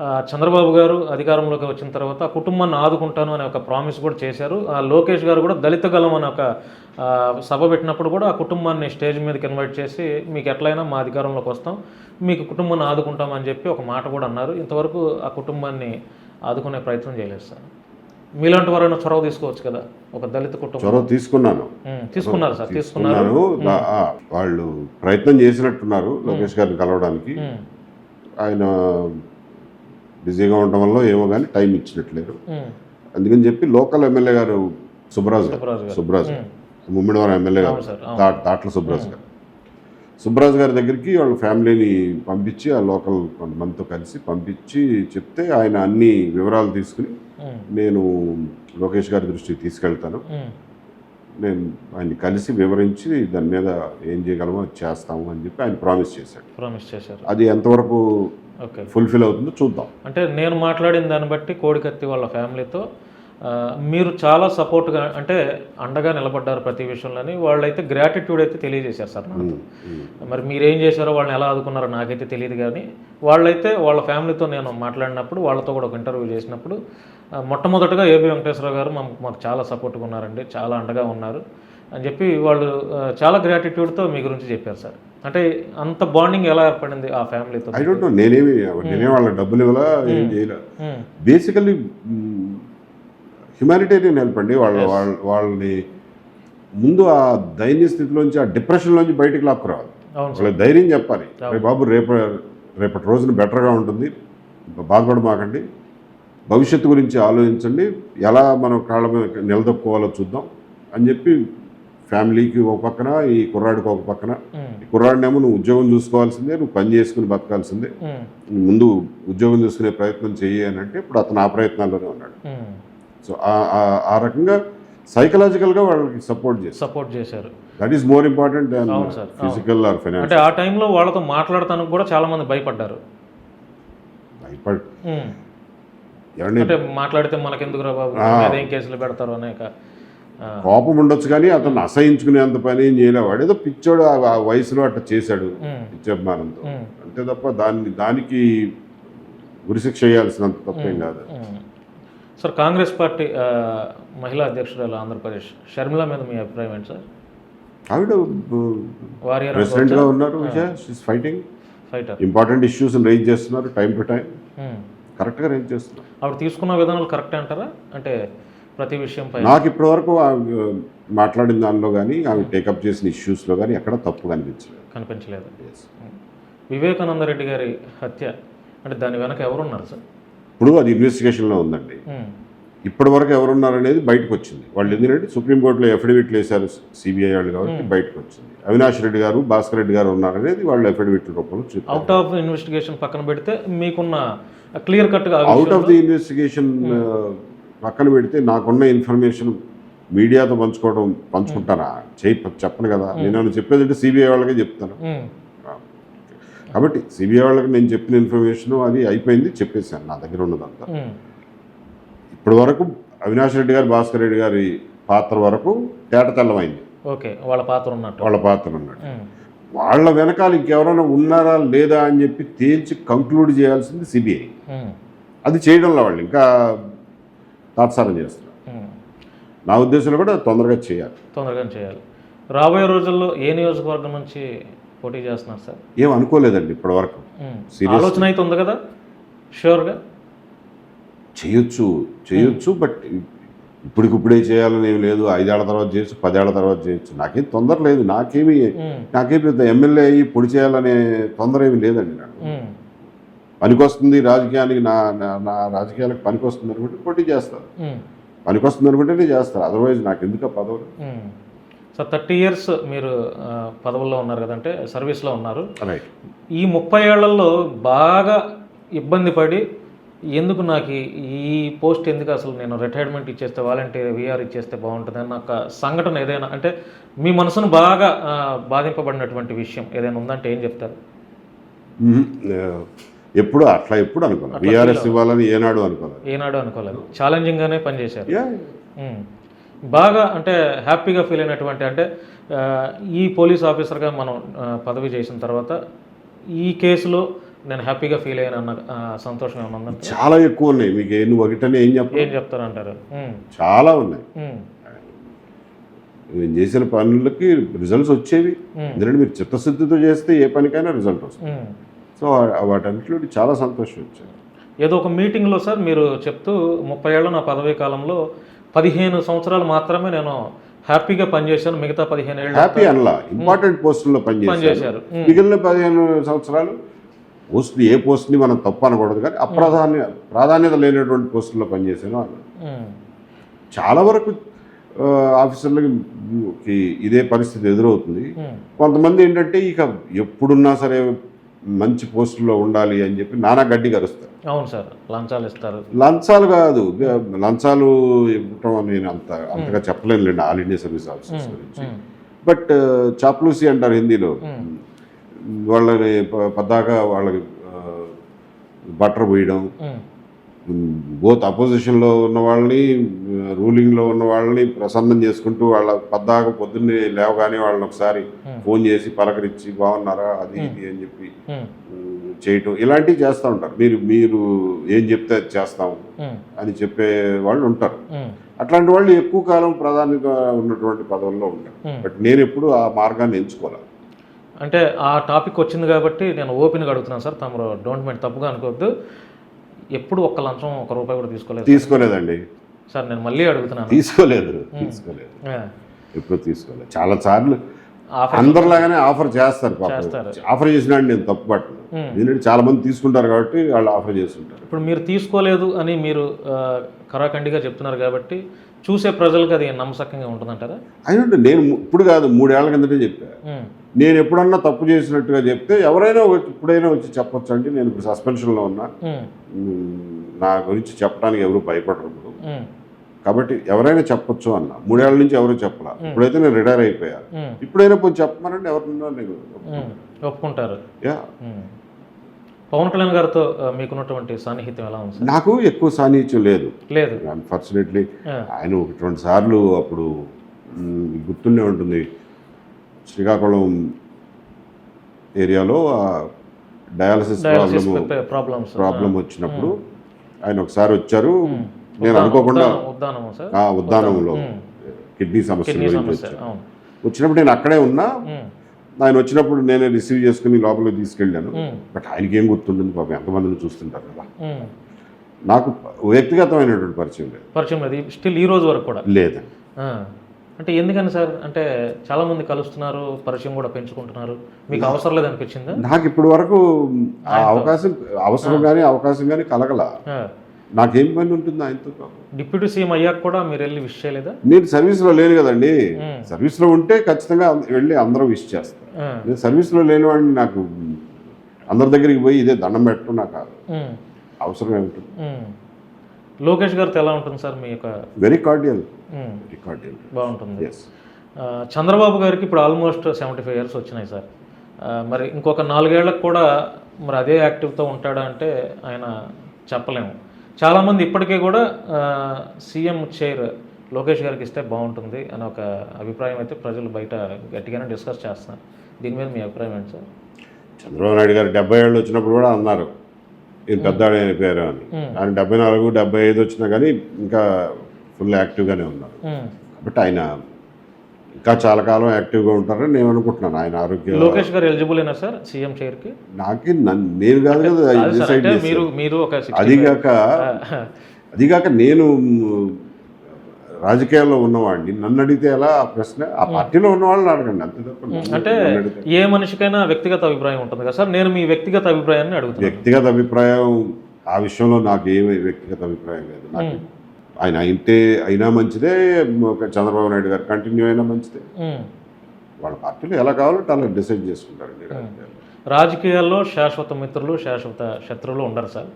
చంద్రబాబు గారు అధికారంలోకి వచ్చిన తర్వాత ఆ కుటుంబాన్ని ఆదుకుంటాను అనే ఒక ప్రామిస్ కూడా చేశారు. ఆ లోకేష్ గారు కూడా దళిత గలం అనే ఒక సభ పెట్టినప్పుడు కూడా ఆ కుటుంబాన్ని స్టేజ్ మీదకి ఇన్వైట్ చేసి మీకు ఎట్లయినా మా అధికారంలోకి వస్తాం మీకు కుటుంబాన్ని ఆదుకుంటామని చెప్పి ఒక మాట కూడా అన్నారు. ఇంతవరకు ఆ కుటుంబాన్ని ఆదుకునే ప్రయత్నం చేయలేదు సార్. మీలాంటి వారైనా చొరవ తీసుకోవచ్చు కదా ఒక దళిత కుటుంబం. చొరవ తీసుకున్నాను. తీసుకున్నారు సార్ తీసుకున్నారు. వాళ్ళు ప్రయత్నం చేసినట్టున్నారు లోకేష్ గారిని కలవడానికి. ఆయన బిజీగా ఉండడం వల్ల ఏమో కానీ టైం ఇచ్చినట్లేరు అందుకని చెప్పి లోకల్ ఎమ్మెల్యే గారు సుబ్రాజ్ గారు. సుబ్రాజ్ ముమ్మిడివారం ఎమ్మెల్యే గారు. దా- దాట్ల సుబ్రాజ్ గారు. సుబ్రాజ్ గారి దగ్గరికి వాళ్ళ ఫ్యామిలీని పంపించి ఆ లోకల్ కొంతమందితో కలిసి పంపించి చెప్తే ఆయన అన్ని వివరాలు తీసుకుని నేను లోకేష్ గారి దృష్టికి తీసుకెళ్తాను. నేను ఆయన్ని కలిసి వివరించి దాని మీద ఏం చేయగలమో చేస్తాము అని చెప్పి ఆయన ప్రామిస్ చేశాడు. ప్రామిస్ చేశారు. అది ఎంతవరకు ఓకే. ఫుల్ఫిల్ అవుతుందో చూద్దాం. అంటే నేను మాట్లాడిన దాన్ని బట్టి కోడికత్తి వాళ్ళ ఫ్యామిలీతో మీరు చాలా సపోర్ట్గా అంటే అండగా నిలబడ్డారు ప్రతి విషయంలోని వాళ్ళైతే గ్రాటిట్యూడ్ అయితే తెలియజేశారు సార్ నాకు. మరి మీరేం చేశారో వాళ్ళని ఎలా ఆదుకున్నారో నాకైతే తెలియదు కానీ వాళ్ళైతే వాళ్ళ ఫ్యామిలీతో నేను మాట్లాడినప్పుడు వాళ్ళతో కూడా ఒక ఇంటర్వ్యూ చేసినప్పుడు మొట్టమొదటగా ఏబి వెంకటేశ్వరరావు గారు మాకు మాకు చాలా సపోర్ట్గా ఉన్నారండి చాలా అండగా ఉన్నారు అని చెప్పి వాళ్ళు చాలా గ్రాటిట్యూడ్తో మీ గురించి చెప్పారు సార్. అంటే అంత బాండింగ్ ఎలా ఏర్పడింది ఆ ఫ్యామిలీతో? ఐ డోంట్ నో నేనేమి నేనే వాళ్ళ డబ్బులు ఇవ్వాలా ఏం చేయలే. బేసికల్లీ హ్యుమానిటేరియన్ హెల్ప్ అండి. వాళ్ళ వాళ్ళ వాళ్ళని ముందు ఆ దైన్య స్థితిలోంచి ఆ డిప్రెషన్లోంచి బయటికి లాక్కురావాలి. వాళ్ళకి ధైర్యం చెప్పాలి. "రే బాబు రేపు రేపటి రోజున బెటర్గా ఉంటుంది. బాధపడమాకండి భవిష్యత్తు గురించి ఆలోచించండి. ఎలా మనం కాళ్ళ మీద నిలదొక్కుకోవాలో చూద్దాం అని చెప్పి ఫ్యామిలీకి ఒక పక్కన ఈ కుర్రాడికి ఒక పక్కన. ఈ కుర్రాడినేమో నువ్వు ఉద్యోగం చూసుకోవాల్సిందే నువ్వు పని చేసుకుని బతకాల్సిందే. ముందు ఉద్యోగం చూసుకునే ప్రయత్నం చెయ్యి అని అంటే ఇప్పుడు అతను ఆ ప్రయత్నాల్లోనే ఉన్నాడు. సో ఆ- రకంగా సైకలాజికల్గా వాళ్ళకి సపోర్ట్ చేస్తారు సపోర్ట్ చేశారు. That is more important than. Physical or financial అంటే ఆ టైంలో వాళ్ళతో మాట్లాడటానికి కూడా చాలా మంది భయపడ్డారు. భయపడ్ అంటే మాట్లాడితే మనకెందుకు రా బాబు ఏం కేసులు పెడతారు అనేక. కోపం ఉండొచ్చు కానీ అతను అసహించుకునేంత పని ఏం చేయలేవు. వాడు ఏదో పిచ్చోడు ఆ వయసులో అట్లా చేశాడు పిచ్చభిమానంతో అంతే తప్ప దాన్ని దానికి ఉరిశిక్ష చేయాల్సినంత తప్పేం కాదు. సార్ కాంగ్రెస్ పార్టీ మహిళా అధ్యక్షురాలు ఆంధ్రప్రదేశ్. షర్మిల మీద మీ అభిప్రాయం ఏంటి సార్? ఆవిడ ప్రెసిడెంట్గా ఉన్నారు fighting fighter important issues raise చేస్తున్నారు టైం టు టైం కరెక్ట్గా రైజ్ చేస్తున్నారు. ఆవిడ తీసుకున్న విధానాలు కరెక్టే అంటారా? అంటే ప్రతి విషయం పై నాకు ఇప్పటివరకు ఆవిడ మాట్లాడిన దానిలో కానీ ఆమె టేకప్ చేసిన ఇష్యూస్లో కానీ ఎక్కడ తప్పు కనిపించలేదు. కనిపించలేదు వివేకానంద రెడ్డి గారి హత్య అంటే దాని వెనక ఎవరున్నారు సార్? ఇప్పుడు అది ఇన్వెస్టిగేషన్లో ఉందండి. ఇప్పటి వరకు ఎవరున్నారు అనేది బయటకు వచ్చింది. వాళ్ళు ఎందుకంటే సుప్రీంకోర్టులో ఎఫిడవిట్లు వేశారు సిబిఐ వాళ్ళు కాబట్టి బయటకు వచ్చింది. అవినాష్ రెడ్డి గారు భాస్కర్ రెడ్డి గారు ఉన్నారనేది వాళ్ళు ఎఫిడవిట్ల రూపంలో అవుట్ ఆఫ్ ఇన్వెస్టిగేషన్ పక్కన పెడితే మీకున్న క్లియర్ కట్గా అవుట్ ఆఫ్ ది ఇన్వెస్టిగేషన్ పక్కన పెడితే నాకున్న ఇన్ఫర్మేషన్ మీడియాతో పంచుకోవడం పంచుకుంటానా చేయి చెప్పను కదా. నేను చెప్పేది అంటే సిబిఐ వాళ్ళకే చెప్తాను. కాబట్టి సిబిఐ వాళ్ళకి నేను చెప్పిన ఇన్ఫర్మేషన్ అది అయిపోయింది చెప్పేశాను నా దగ్గర ఉన్నదంతా. ఇప్పటి వరకు అవినాష్ రెడ్డి గారు భాస్కర్ రెడ్డి గారి పాత్ర వరకు తేట తెల్లమైంది. ఓకే వాళ్ళ పాత్ర ఉన్నట్టు. వాళ్ళ పాత్ర ఉన్నాడు ఉమ్, వాళ్ళ వెనకాల ఇంకెవరైనా ఉన్నారా లేదా అని చెప్పి తేల్చి కంక్లూడ్ చేయాల్సింది సిబిఐ. అది చేయడంలో వాళ్ళు ఇంకా తాత్సారం చేస్తున్నారు. నా ఉద్దేశంలో కూడా తొందరగా చేయాలి. తొందరగా చేయాలి. రాబోయే రోజుల్లో ఏ నియోజకవర్గం నుంచి పోటీ చేస్తున్నారు సార్. ఏం అనుకోలేదండి ఇప్పటి వరకు ఉమ్. Seriously? ఆలోచన అయితే ఉంది కదా? షూర్గా చేయొచ్చు చేయొచ్చు బట్ ఇప్పటికిప్పుడే చేయాలని ఏం లేదు. ఐదేళ్ళ తర్వాత చేయొచ్చు పదేళ్ళ తర్వాత చేయొచ్చు. నాకేం తొందర లేదు. నాకేమి నాకేం పెద్ద ఎమ్మెల్యే అయ్యి పొడి చేయాలనే తొందర ఏమి లేదండి నాకు. పనికొస్తుంది రాజకీయానికి నా నా- రాజకీయాలకు పనికొస్తుంది అనుకుంటే పోటీ చేస్తాను ఉమ్, పనికొస్తుంది అనుకుంటేనే చేస్తారు. అదర్వైజ్ నాకు ఎందుకు పదవులు. సార్ థర్టీ ఇయర్స్ మీరు పదవుల్లో ఉన్నారు కదంటే సర్వీస్లో ఉన్నారు. ఈ ముప్పై ఏళ్ళలో బాగా ఇబ్బంది పడి ఎందుకు నాకు ఈ- పోస్ట్ ఎందుకు అసలు నేను రిటైర్మెంట్ ఇచ్చేస్తే వాలంటీర్ విఆర్ ఇచ్చేస్తే బాగుంటుంది అన్న ఒక సంఘటన ఏదైనా అంటే మీ మనసును బాగా బాధింపబడినటువంటి విషయం ఏదైనా ఉందంటే ఏం చెప్తారు? ఎప్పుడు అట్లా ఎప్పుడు అనుకోలేదు బీఆర్ఎస్ ఇవ్వాలని ఏనాడు అనుకోలేదు. ఏనాడు అనుకోలేదు. ఛాలెంజింగ్గానే పనిచేశారు. బాగా అంటే హ్యాపీగా ఫీల్ అయినటువంటి అంటే ఈ పోలీస్ ఆఫీసర్గా మనం పదవి చేసిన తర్వాత ఈ కేసులో నేను హ్యాపీగా ఫీల్ అయ్యాను అన్న సంతోషం ఏమన్నా చాలా ఎక్కువ ఉన్నాయి. మీకు ఏ- నువ్వు ఒకటనే ఏం చెప్ప ఏం చెప్తారంటారు? చాలా ఉన్నాయి. నేను చేసిన పనులకి రిజల్ట్స్ వచ్చేవి. ఎందుకంటే మీరు చిత్తశుద్ధితో చేస్తే ఏ పనికైనా రిజల్ట్ వస్తుంది. సో వాటన్నిటిలో చాలా సంతోషం వచ్చింది. ఏదో ఒక మీటింగ్లో సార్ మీరు చెప్తూ ముప్పై ఏళ్ళ నా పదవీ కాలంలో పదిహేను సంవత్సరాలు మాత్రమే నేను హ్యాపీగా పనిచేశాను మిగతా పదిహేను ఏళ్ళు హ్యాపీ అనలా ఇంపార్టెంట్ పోస్టుల్లో పనిచేశారు. మిగిలిన పదిహేను సంవత్సరాలు పోస్టులు ఏ పోస్ట్ని మనం తప్పు అనకూడదు కానీ అప్రాధాన్య ప్రాధాన్యత లేనటువంటి పోస్టుల్లో అన్నాను ఉమ్, చాలా వరకు ఆఫీసర్లకి ఇదే పరిస్థితి ఎదురవుతుంది. కొంతమంది ఏంటంటే ఇక ఎప్పుడున్నా సరే మంచి పోస్టుల్లో ఉండాలి అని చెప్పి నానా గడ్డి కరుస్తారు అవును సార్ లంచాలు ఇస్తారు. లంచాలు కాదు లంచాలు ఇవ్వటం నేను అంత అంతగా చెప్పలేనులేండి ఆల్ ఇండియా సర్వీస్ ఆఫీసర్స్ గురించి. బట్ చాప్లూసి అంటారు హిందీలో. వాళ్ళని పద్దాక వాళ్ళకి బటర్ పోయడం బోత్ అపోజిషన్లో ఉన్న వాళ్ళని రూలింగ్లో ఉన్న వాళ్ళని ప్రసన్నం చేసుకుంటూ వాళ్ళ పద్దాక పొద్దున్నే లేవగానే వాళ్ళని ఒకసారి Hmm. ఫోన్ చేసి పలకరించి బాగున్నారా? అది ఇది అని చెప్పి ఉమ్, చేయటం ఇలాంటివి చేస్తూ ఉంటారు. మీరు మీరు ఏం చెప్తే అది చేస్తాం ఉమ్, అని చెప్పే వాళ్ళు ఉంటారు. అట్లాంటి వాళ్ళు ఎక్కువ కాలం ప్రాధాన్యత ఉన్నటువంటి పదవుల్లో ఉంటారు. Hmm. బట్ నేను ఎప్పుడు ఆ మార్గాన్ని ఎంచుకోవాలి. అంటే ఆ టాపిక్ వచ్చింది కాబట్టి నేను ఓపెన్గా అడుగుతున్నాను సార్. తమరు డోంట్ మైండ్ తప్పుగా అనుకోవద్దు. ఎప్పుడు ఒక్క లంచం ఒక రూపాయి కూడా తీసుకోలేదు తీసుకోలేదండి. సార్ నేను మళ్ళీ అడుగుతున్నాను. తీసుకోలేదు. తీసుకోలేదు. ఎప్పుడు తీసుకోలేదు. చాలా సార్లు అందరిలాగానే ఆఫర్ చేస్తారు. ఆఫర్ చేసినాడు నేను తప్పు పట్టను. ఎందుకంటే చాలా మంది తీసుకుంటారు కాబట్టి వాళ్ళు ఆఫర్ చేస్తుంటారు. ఇప్పుడు మీరు తీసుకోలేదు అని మీరు కరాఖండిగా చెప్తున్నారు కాబట్టి చూసే ప్రజలకు అది నమ్మసక్యంగా ఉంటుందంటారా? అయినంటే నేను ఇప్పుడు కాదు మూడేళ్ళ కిందటే చెప్పా. నేను ఎప్పుడన్నా తప్పు చేసినట్టుగా చెప్తే ఎవరైనా వచ్చి ఇప్పుడైనా వచ్చి చెప్పొచ్చు అంటే నేను ఇప్పుడు సస్పెన్షన్లో ఉన్నా. నా గురించి చెప్పడానికి ఎవరు భయపడరు. కాబట్టి ఎవరైనా చెప్పొచ్చు అన్న. మూడేళ్ళ నుంచి ఎవరు చెప్పలా. ఇప్పుడైతే నేను రిటైర్ అయిపోయా ఉమ్, ఇప్పుడైనా పోయి చెప్పమనండి ఎవరినో నేను ఒప్పుకుంటారు. యా. పవన్ కళ్యాణ్ గారితో మీకున్నటువంటి సాన్నిహిత్యం ఎలా ఉంది నాకు ఎక్కువ సాన్నిహిత్యం లేదు. లేదు. అన్ఫార్చునేట్లీ ఆయన ఒకటి రెండు సార్లు అప్పుడు గుర్తుండే ఉంటుంది. శ్రీకాకుళం ఏరియాలో dialysis dialysis problem problems. Problem వచ్చినప్పుడు ఆయన ఒకసారి వచ్చారు. నేను అనుకోకుండా ఉద్దానము సార్? ఆ ఉద్దానంలో. కిడ్నీ సమస్య వచ్చినప్పుడు నేను అక్కడే ఉన్నా. ఆయన వచ్చినప్పుడు నేనే రిసీవ్ చేసుకుని లోపలికి తీసుకెళ్ళాను. బట్ ఆయనకి ఏం గుర్తుంటుంది పాపం ఎంతమందిని చూస్తుంటారు కదా. నాకు వ్యక్తిగతమైనటువంటి పరిచయం లేదు. పరిచయం లేదు. స్టిల్ ఈ రోజు వరకు కూడా? లేదండి ఆ. అంటే ఎందుకని సార్? అంటే చాలా మంది కలుస్తున్నారు పరిచయం కూడా పెంచుకుంటున్నారు. మీకు అవసరం లేదు అనిపించిందా? నాకు ఇప్పటి వరకు ఆ అవకాశం అవసరం కానీ అవకాశం కానీ కలగల. నాకేం పని ఉంటుంది ఆయనతో. డిప్యూటీ సీఎం అయ్యాక కూడా మీరు వెళ్ళి విష్ చేయలేదా? నేను సర్వీస్లో లేను కదండి. సర్వీస్లో ఉంటే ఖచ్చితంగా వెళ్ళి అందరూ విష్ చేస్తారు ఆ. నేను సర్వీస్లో లేని వాడిని నాకు అందరి దగ్గరికి పోయి ఇదే దండం పెట్టడం నాకు అవసరం ఏమిటి. లోకేష్ గారితో ఎలా ఉంటుంది సార్ మీ యొక్క వెరీ కార్డియల్ వెరీ కార్డియల్ బాగుంటుంది. చంద్రబాబు గారికి ఇప్పుడు ఆల్మోస్ట్ సెవెంటీ ఫైవ్ ఇయర్స్ వచ్చినాయి సార్. మరి ఇంకొక నాలుగేళ్ళకు కూడా మరి అదే యాక్టివ్తో ఉంటాడా అంటే ఆయన చెప్పలేము. చాలామంది ఇప్పటికీ కూడా సీఎం చైర్ లోకేష్ గారికి ఇస్తే బాగుంటుంది అని ఒక అభిప్రాయం అయితే ప్రజలు బయట గట్టిగానే డిస్కస్ చేస్తున్నారు. దీని మీద మీ అభిప్రాయం ఏంటి సార్? చంద్రబాబు నాయుడు గారు డెబ్బై ఏళ్ళు వచ్చినప్పుడు కూడా అన్నారు ఈయన పెద్దాడు అయిపోయారు అని. ఉమ్. ఆయన డెబ్బై నాలుగు డెబ్బై ఐదు వచ్చినా కానీ ఇంకా ఫుల్ యాక్టివ్గానే ఉన్నారు. కాబట్టి ఆయన ఇంకా చాలా కాలం యాక్టివ్గా ఉంటారని నేను అనుకుంటున్నాను. ఆయన ఆరోగ్యం లోకేష్ గారు ఎలిజిబుల్ అయినా సార్ సీఎం చైర్కి? నాకే నేను కాదు కదా డిసైడ్. మీరు మీరు ఒక 65 అదిగాక అదిగాక నేను రాజకీయాల్లో ఉన్నవాడిని. నన్ను అడిగితే ఎలా? ఆ ప్రశ్న ఆ పార్టీలో ఉన్న వాళ్ళని అడగండి అంతే తప్ప అంటే. ఏ మనిషికైనా వ్యక్తిగత అభిప్రాయం ఉంటుంది కదా సార్? నేను మీ వ్యక్తిగత అభిప్రాయాన్ని అడుగుతున్నాను. వ్యక్తిగత అభిప్రాయం ఆ విషయంలో నాకు ఏమి వ్యక్తిగత అభిప్రాయం లేదు. నాకు ఆయన అయితే అయినా మంచిదే ఒక చంద్రబాబు నాయుడు గారు కంటిన్యూ అయినా మంచిదే. వాళ్ళ పార్టీలో ఎలా కావాలంటే అలా డిసైడ్ చేసుకుంటారండి రాజకీయాలు రాజకీయాల్లో శాశ్వత మిత్రులు శాశ్వత శత్రువులు ఉండరు సార్.